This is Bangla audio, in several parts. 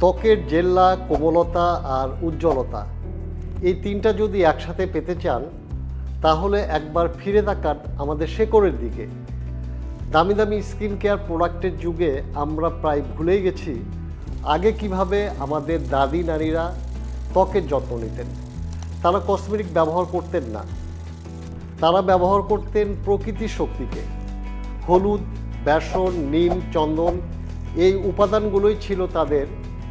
ত্বকের জেল্লা, কোমলতা আর উজ্জ্বলতা। এই তিনটা যদি একসাথে পেতে চান, তাহলে একবার ফিরে তাকান আমাদের শেকড়ের দিকে। দামি দামি স্কিন কেয়ার প্রোডাক্টের যুগে আমরা প্রায় ভুলেই গেছি আগে কীভাবে আমাদের দাদি নারীরা ত্বকের যত্ন নিতেন। তারা কসমেটিক ব্যবহার করতেন না। তারা ব্যবহার করতেন প্রকৃতির শক্তিকে। হলুদ, বেসন, নিম, চন্দন এই উপাদানগুলোই ছিল তাদের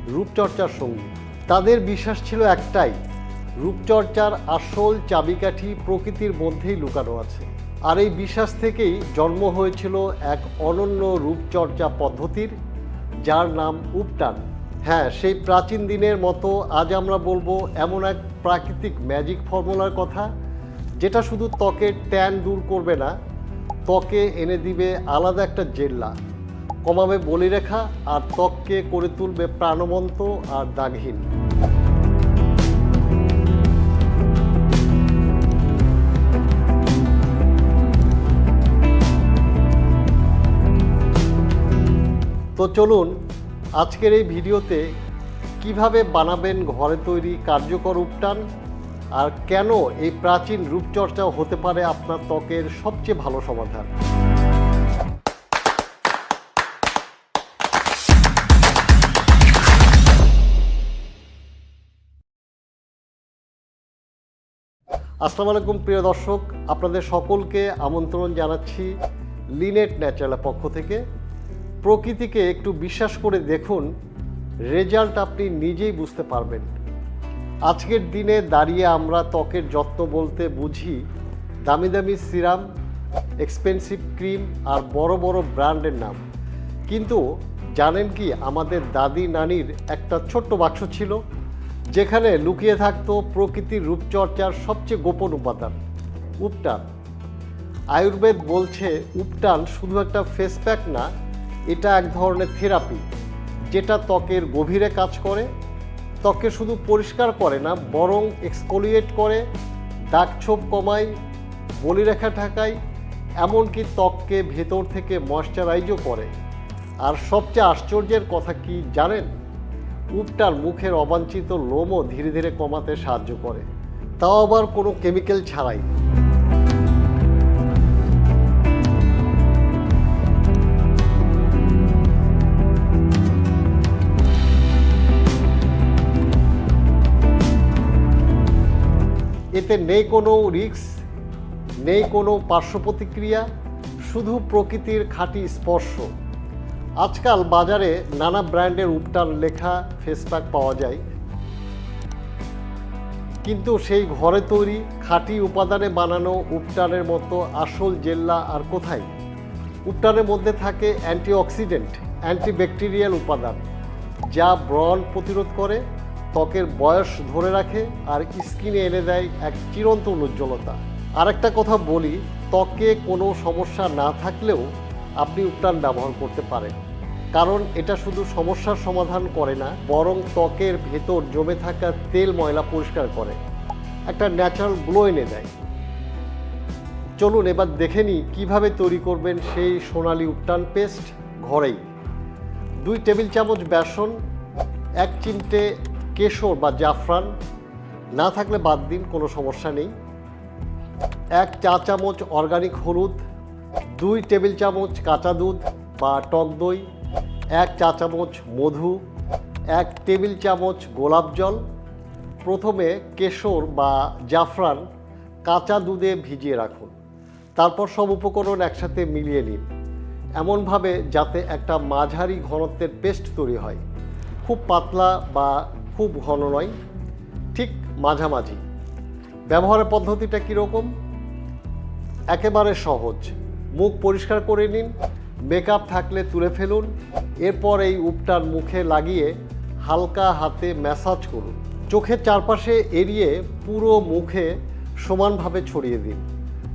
রূপচর্চার সঙ্গী। তাদের বিশ্বাস ছিল একটাই, রূপচর্চার আসল চাবিকাঠি প্রকৃতির মধ্যেই লুকানো আছে। আর এই বিশ্বাস থেকেই জন্ম হয়েছিল এক অনন্য রূপচর্চা পদ্ধতির, যার নাম উপটান। হ্যাঁ সেই প্রাচীন দিনের মতো আজ আমরা বলব এমন এক প্রাকৃতিক ম্যাজিক ফর্মুলার কথা, যেটা শুধু ত্বকের ট্যান দূর করবে না, ত্বকে এনে দিবে আলাদা একটা জেল্লা। কমাবে বলিরেখা আর ত্বককে করে তুলবে প্রাণবন্ত আর দাগহীন। তো চলুন আজকের এই ভিডিওতে কীভাবে বানাবেন ঘরে তৈরি কার্যকর উপটান আর কেন এই প্রাচীন রূপচর্চা হতে পারে আপনার ত্বকের সবচেয়ে ভালো সমাধান। আসসালামু আলাইকুম, প্রিয় দর্শক। আপনাদের সকলকে আমন্ত্রণ জানাচ্ছি লিনেট ন্যাচারালের পক্ষ থেকে। প্রকৃতিকে একটু বিশ্বাস করে দেখুন, রেজাল্ট আপনি নিজেই বুঝতে পারবেন। আজকের দিনে দাঁড়িয়ে আমরা ত্বকের যত্ন বলতে বুঝি দামি দামি সিরাম এক্সপেন্সিভ ক্রিম আর বড় বড় ব্র্যান্ডের নাম। কিন্তু জানেন কি, আমাদের দাদি নানির একটা ছোট্ট বাক্স ছিল যেখানে লুকিয়ে থাকতো প্রকৃতির রূপচর্চার সবচেয়ে গোপন উপাদান, উপটান। আয়ুর্বেদ বলছে উপটান শুধু একটা ফেস প্যাক না, এটা এক ধরনের থেরাপি যেটা ত্বকের গভীরে কাজ করে। ত্বককে শুধু পরিষ্কার করে না, বরং এক্সফোলিয়েট করে, দাগ ছোপ কমায়, বলিরেখা ঢাকায় এমনকি ত্বককে ভেতর থেকে ময়শ্চারাইজও করে। আর সবচেয়ে আশ্চর্যের কথা কি জানেন? উপটার মুখের অবাঞ্ছিত লোমও ধীরে ধীরে কমাতে সাহায্য করে। তাও আবার কোনো কেমিক্যাল ছাড়াই। এতে নেই কোনো রিস্ক, নেই কোনো পার্শ্ব প্রতিক্রিয়া, শুধু প্রকৃতির খাঁটি স্পর্শ। আজকাল বাজারে নানা ব্র্যান্ডের উপটান লেখা ফেস প্যাক পাওয়া যায়। কিন্তু সেই ঘরে তৈরি খাঁটি উপাদানে বানানো উপটানের মতো আসল জেল্লা আর কোথায়? উপটানের মধ্যে থাকে অ্যান্টিঅক্সিডেন্ট, অ্যান্টিব্যাকটেরিয়াল উপাদান, যা ব্রণ প্রতিরোধ করে, ত্বকের বয়স ধরে রাখে আর স্কিনে এনে দেয় এক চিরন্তন উজ্জ্বলতা। আরেকটা কথা বলি, ত্বকে কোনো সমস্যা না থাকলেও আপনি উপটান ব্যবহার করতে পারেন। কারণ এটা শুধু সমস্যার সমাধান করে না, বরং ত্বকের ভেতর জমে থাকা তেল ময়লা পরিষ্কার করে, একটা ন্যাচারাল গ্লো এনে দেয়। চলুন এবার দেখে নিই কীভাবে তৈরি করবেন সেই সোনালি উপটান পেস্ট ঘরেই। দুই টেবিল চামচ বেসন, এক চিমটে কেশর বা জাফরান, না থাকলে বাদ দিন, কোনো সমস্যা নেই। এক চা চামচ অর্গানিক হলুদ, দুই টেবিল চামচ কাঁচা দুধ বা টক দই এক চা চামচ মধু, এক টেবিল চামচ গোলাপ জল, প্রথমে কেশর বা জাফরান কাঁচা দুধে ভিজিয়ে রাখুন। তারপর সব উপকরণ একসাথে মিলিয়ে নিন। এমনভাবে যাতে একটা মাঝারি ঘনত্বের পেস্ট তৈরি হয়। খুব পাতলা বা খুব ঘন নয়, ঠিক মাঝামাঝি। ব্যবহারের পদ্ধতিটা কীরকম? একেবারে সহজ। মুখ পরিষ্কার করে নিন মেকআপ থাকলে তুলে ফেলুন, এরপর এই উপটার মুখে লাগিয়ে হালকা হাতে ম্যাসাজ করুন। চোখের চারপাশে এড়িয়ে পুরো মুখে সমানভাবে ছড়িয়ে দিন।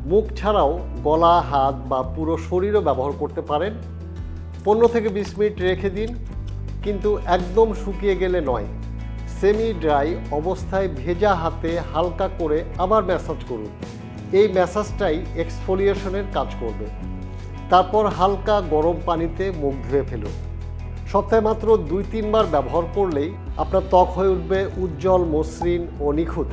মুখ ছাড়াও গলা, হাত বা পুরো শরীরও ব্যবহার করতে পারেন। পনেরো থেকে বিশ মিনিট রেখে দিন, কিন্তু একদম শুকিয়ে গেলে নয়। সেমি ড্রাই অবস্থায় ভেজা হাতে হালকা করে আবার ম্যাসাজ করুন। এই ম্যাসাজটাই এক্সফোলিয়েশনের কাজ করবে। তারপর হালকা গরম পানিতে মুখ ধুয়ে ফেলুন। সপ্তাহে মাত্র দুই, তিনবার ব্যবহার করলেই আপনার ত্বক হয়ে উঠবে উজ্জ্বল, মসৃণ ও নিখুঁত।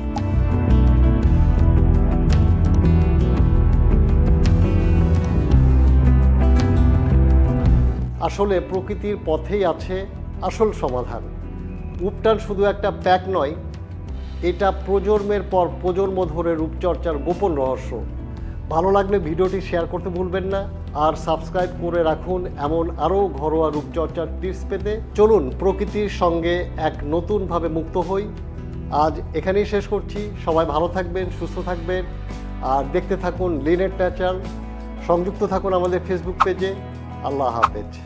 আসলে প্রকৃতির পথেই আছে আসল সমাধান। উপটান শুধু একটা প্যাক নয়, এটা প্রজন্মের পর প্রজন্ম ধরে রূপচর্চার গোপন রহস্য। ভালো লাগলে ভিডিওটি শেয়ার করতে ভুলবেন না। আর সাবস্ক্রাইব করে রাখুন এমন আরও ঘরোয়া রূপচর্চার টিপস পেতে। চলুন, প্রকৃতির সঙ্গে এক নতুনভাবে মুক্ত হই। আজ এখানেই শেষ করছি। সবাই ভালো থাকবেন, সুস্থ থাকবেন। আর দেখতে থাকুন লিনেট ন্যাচারাল। সংযুক্ত থাকুন আমাদের ফেসবুক পেজে আল্লাহ হাফেজ।